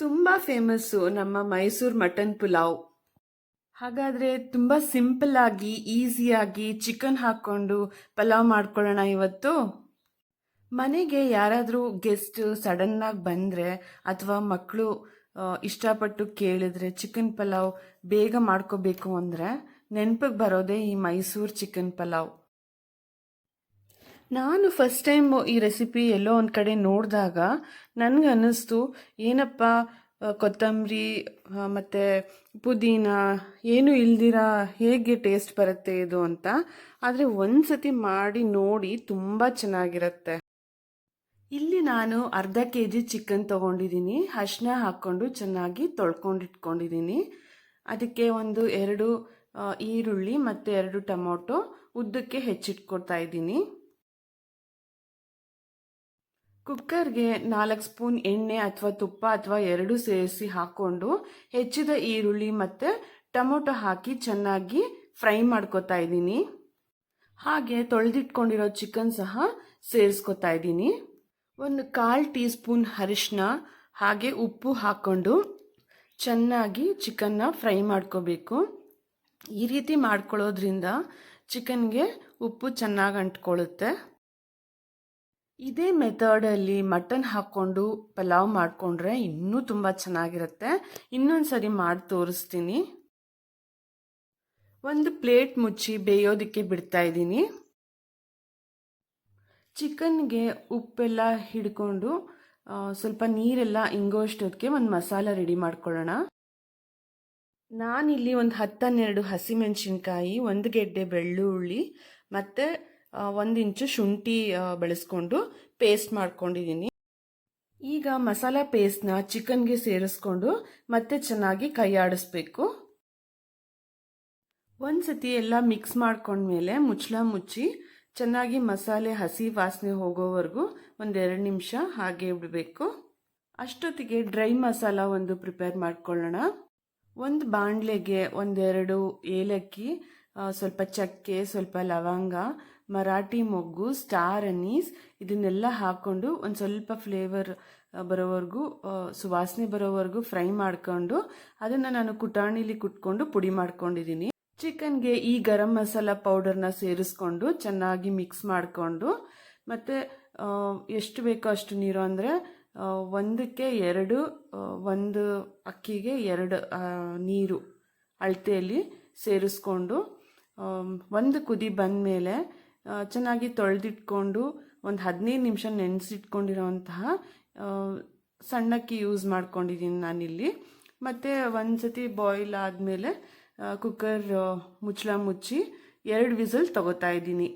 ತುಂಬ ಫೇಮಸ್ಸು ನಮ್ಮ ಮೈಸೂರು ಮಟನ್ ಪುಲಾವ್. ಹಾಗಾದರೆ ತುಂಬ ಸಿಂಪಲ್ ಆಗಿ ಈಸಿಯಾಗಿ ಚಿಕನ್ ಹಾಕ್ಕೊಂಡು ಪಲಾವ್ ಮಾಡ್ಕೊಳ್ಳೋಣ ಇವತ್ತು. ಮನೆಗೆ ಯಾರಾದರೂ ಗೆಸ್ಟ್ ಸಡನ್ನಾಗಿ ಬಂದರೆ ಅಥವಾ ಮಕ್ಕಳು ಇಷ್ಟಪಟ್ಟು ಕೇಳಿದ್ರೆ ಚಿಕನ್ ಪಲಾವ್ ಬೇಗ ಮಾಡ್ಕೋಬೇಕು ಅಂದರೆ ನೆನಪಿಗೆ ಬರೋದೇ ಈ ಮೈಸೂರು ಚಿಕನ್ ಪಲಾವ್. ನಾನು ಫಸ್ಟ್ ಟೈಮ್ ಈ ರೆಸಿಪಿ ಎಲ್ಲೋ ಒಂದು ಕಡೆ ನೋಡಿದಾಗ ನನಗೆ ಅನ್ನಿಸ್ತು, ಏನಪ್ಪ ಕೊತ್ತಂಬರಿ ಮತ್ತು ಪುದೀನ, ಏನು ಇಲ್ದಿರ, ಹೇಗೆ ಟೇಸ್ಟ್ ಬರುತ್ತೆ ಇದು ಅಂತ. ಆದರೆ ಒಂದು ಸತಿ ಮಾಡಿ ನೋಡಿ ತುಂಬ ಚೆನ್ನಾಗಿರುತ್ತೆ. ಇಲ್ಲಿ ನಾನು ಅರ್ಧ ಕೆ ಜಿ ಚಿಕನ್ ತೊಗೊಂಡಿದ್ದೀನಿ. ಅರಿಶಿನ ಹಾಕ್ಕೊಂಡು ಚೆನ್ನಾಗಿ ತೊಳ್ಕೊಂಡಿಟ್ಕೊಂಡಿದ್ದೀನಿ. ಅದಕ್ಕೆ ಒಂದು ಎರಡು ಈರುಳ್ಳಿ ಮತ್ತು ಎರಡು ಟೊಮೊಟೊ ಉದ್ದಕ್ಕೆ ಹೆಚ್ಚಿಟ್ಕೊಡ್ತಾ ಇದ್ದೀನಿ. ಕುಕ್ಕರ್ಗೆ ನಾಲ್ಕು ಸ್ಪೂನ್ ಎಣ್ಣೆ ಅಥವಾ ತುಪ್ಪ ಅಥವಾ ಎರಡು ಸೇರಿಸಿ ಹಾಕ್ಕೊಂಡು ಹೆಚ್ಚಿದ ಈರುಳ್ಳಿ ಮತ್ತು ಟೊಮೊಟೊ ಹಾಕಿ ಚೆನ್ನಾಗಿ ಫ್ರೈ ಮಾಡ್ಕೊತಾ ಇದ್ದೀನಿ. ಹಾಗೆ ತೊಳೆದಿಟ್ಕೊಂಡಿರೋ ಚಿಕನ್ ಸಹ ಸೇರಿಸ್ಕೊತಾ ಇದ್ದೀನಿ. ಒಂದು ಕಾಲು ಟೀ ಸ್ಪೂನ್ ಅರಿಶಿನ ಹಾಗೆ ಉಪ್ಪು ಹಾಕ್ಕೊಂಡು ಚೆನ್ನಾಗಿ ಚಿಕನ್ನ ಫ್ರೈ ಮಾಡ್ಕೋಬೇಕು. ಈ ರೀತಿ ಮಾಡ್ಕೊಳ್ಳೋದ್ರಿಂದ ಚಿಕನ್ಗೆ ಉಪ್ಪು ಚೆನ್ನಾಗಿ ಅಂಟ್ಕೊಳ್ಳುತ್ತೆ. ಇದೇ ಮೆಥಡಲ್ಲಿ ಮಟನ್ ಹಾಕ್ಕೊಂಡು ಪಲಾವ್ ಮಾಡಿಕೊಂಡ್ರೆ ಇನ್ನೂ ತುಂಬ ಚೆನ್ನಾಗಿರುತ್ತೆ. ಇನ್ನೊಂದು ಸರಿ ಮಾಡಿ ತೋರಿಸ್ತೀನಿ. ಒಂದು ಪ್ಲೇಟ್ ಮುಚ್ಚಿ ಬೇಯೋದಕ್ಕೆ ಬಿಡ್ತಾ ಇದ್ದೀನಿ. ಚಿಕನ್ಗೆ ಉಪ್ಪೆಲ್ಲ ಹಿಡ್ಕೊಂಡು ಸ್ವಲ್ಪ ನೀರೆಲ್ಲ ಇಂಗೋಷ್ಟೊತ್ತಿಗೆ ಒಂದು ಮಸಾಲ ರೆಡಿ ಮಾಡ್ಕೊಳ್ಳೋಣ. ನಾನಿಲ್ಲಿ ಒಂದು ಹತ್ತನ್ನೆರಡು ಹಸಿಮೆಣಸಿನ್ಕಾಯಿ, ಒಂದು ಗೆಡ್ಡೆ ಬೆಳ್ಳುಳ್ಳಿ, ಮತ್ತು ಒಂದು ಇಂಚು ಶುಂಠಿ ಬೆಳೆಸ್ಕೊಂಡು ಪೇಸ್ಟ್ ಮಾಡ್ಕೊಂಡಿದ್ದೀನಿ ಈಗ ಮಸಾಲ ಪೇಸ್ಟ್ನ ಚಿಕನ್ಗೆ ಸೇರಿಸ್ಕೊಂಡು ಮತ್ತೆ ಚೆನ್ನಾಗಿ ಕೈ ಆಡಿಸ್ಬೇಕು. ಒಂದು ಸತಿ ಎಲ್ಲ ಮಿಕ್ಸ್ ಮಾಡ್ಕೊಂಡ್ಮೇಲೆ ಮುಚ್ಚಳ ಮುಚ್ಚಿ ಚೆನ್ನಾಗಿ ಮಸಾಲೆ ಹಸಿ ವಾಸನೆ ಹೋಗೋವರೆಗೂ ಒಂದೆರಡು ನಿಮಿಷ ಹಾಗೆ ಬಿಡಬೇಕು ಅಷ್ಟೊತ್ತಿಗೆ ಡ್ರೈ ಮಸಾಲ ಒಂದು ಪ್ರಿಪೇರ್ ಮಾಡ್ಕೊಳ್ಳೋಣ. ಒಂದು ಬಾಣಲೆಗೆ ಒಂದೆರಡು ಏಲಕ್ಕಿ ಸ್ವಲ್ಪ ಚಕ್ಕೆ, ಸ್ವಲ್ಪ ಲವಂಗ ಮರಾಠಿ ಮೊಗ್ಗು, ಸ್ಟಾರ್ ಅನೀಸ್ ಇದನ್ನೆಲ್ಲ ಹಾಕ್ಕೊಂಡು ಒಂದು ಸ್ವಲ್ಪ ಫ್ಲೇವರ್ ಬರೋವರೆಗೂ ಸುವಾಸನೆ ಬರೋವರೆಗೂ ಫ್ರೈ ಮಾಡ್ಕೊಂಡು ಅದನ್ನು ನಾನು ಕುಟಾಣಿಲಿ ಕುಟ್ಕೊಂಡು ಪುಡಿ ಮಾಡ್ಕೊಂಡಿದ್ದೀನಿ ಚಿಕನ್ಗೆ ಈ ಗರಂ ಮಸಾಲ ಪೌಡರ್ನ ಸೇರಿಸ್ಕೊಂಡು ಚೆನ್ನಾಗಿ ಮಿಕ್ಸ್ ಮಾಡಿಕೊಂಡು ಮತ್ತು ಎಷ್ಟು ಬೇಕೋ ಅಷ್ಟು ನೀರು ಅಂದರೆ ಒಂದಕ್ಕೆ ಎರಡು ಒಂದು ಅಕ್ಕಿಗೆ ಎರಡು ನೀರು ಅಳತೆಯಲ್ಲಿ ಸೇರಿಸ್ಕೊಂಡು ಒಂದು ಕುದಿ ಬಂದಮೇಲೆ ಚೆನ್ನಾಗಿ ತೊಳೆದಿಟ್ಕೊಂಡು ಒಂದು ಹದಿನೈದು ನಿಮಿಷ ನೆನೆಸಿಟ್ಕೊಂಡಿರೋವಂತಹ ಸಣ್ಣಕ್ಕಿ ಯೂಸ್ ಮಾಡ್ಕೊಂಡಿದ್ದೀನಿ ನಾನಿಲ್ಲಿ. ಮತ್ತು ಒಂದು ಸತಿ ಬಾಯ್ಲ್ ಆದಮೇಲೆ ಕುಕ್ಕರ್ ಮುಚ್ಚಳ ಮುಚ್ಚಿ ಎರಡು ವಿಸಲ್ ತಗೋತಾ ಇದ್ದೀನಿ.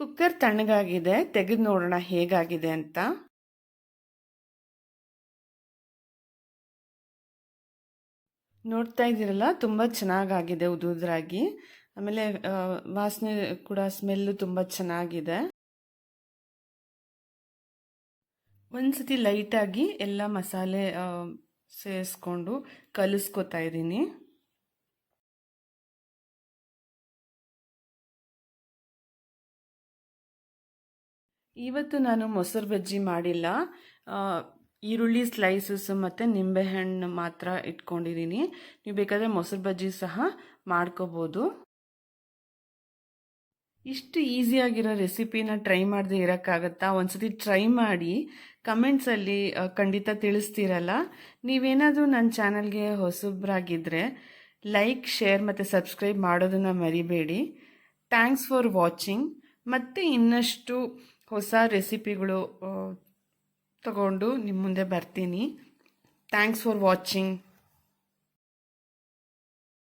ಕುಕ್ಕರ್ ತಣ್ಣಗಾಗಿದೆ, ತೆಗೆದು ನೋಡೋಣ ಹೇಗಾಗಿದೆ ಅಂತ. ನೋಡ್ತಾ ಇದ್ದೀರಲ್ಲ, ತುಂಬ ಚೆನ್ನಾಗಾಗಿದೆ ಉದುದ್ರಾಗಿ ಆಮೇಲೆ ವಾಸನೆ ಕೂಡ ಸ್ಮೆಲ್ಲು ತುಂಬ ಚೆನ್ನಾಗಿದೆ. ಒಂದ್ಸತಿ ಲೈಟಾಗಿ ಎಲ್ಲ ಮಸಾಲೆ ಸೇರಿಸ್ಕೊಂಡು ಕಲಿಸ್ಕೊತಾ ಇದ್ದೀನಿ. ಇವತ್ತು ನಾನು ಮೊಸರು ಬಜ್ಜಿ ಮಾಡಿಲ್ಲ. ಈರುಳ್ಳಿ ಸ್ಲೈಸಸ್ ಮತ್ತು ನಿಂಬೆಹಣ್ಣು ಮಾತ್ರ ಇಟ್ಕೊಂಡಿದ್ದೀನಿ. ನೀವು ಬೇಕಾದರೆ ಮೊಸರು ಬಜ್ಜಿ ಸಹ ಮಾಡ್ಕೋಬೋದು. ಇಷ್ಟು ಈಸಿಯಾಗಿರೋ ರೆಸಿಪಿನ ಟ್ರೈ ಮಾಡದೆ ಇರೋಕ್ಕಾಗತ್ತಾ? ಒಂದ್ಸತಿ ಟ್ರೈ ಮಾಡಿ ಕಮೆಂಟ್ಸಲ್ಲಿ ಖಂಡಿತ ತಿಳಿಸ್ತೀರಲ್ಲ? ನೀವೇನಾದರೂ ನನ್ನ ಚಾನಲ್ಗೆ ಹೊಸಬ್ರಾಗಿದ್ದರೆ ಲೈಕ್ ಶೇರ್ ಮತ್ತು ಸಬ್ಸ್ಕ್ರೈಬ್ ಮಾಡೋದನ್ನು ಮರಿಬೇಡಿ. ಥ್ಯಾಂಕ್ಸ್ ಫಾರ್ ವಾಚಿಂಗ್ ಮತ್ತು ಇನ್ನಷ್ಟು ಹೊಸ ರೆಸಿಪಿಗಳು ತಗೊಂಡು ನಿಮ್ಮ ಮುಂದೆ ಬರ್ತೀನಿ. Thanks for watching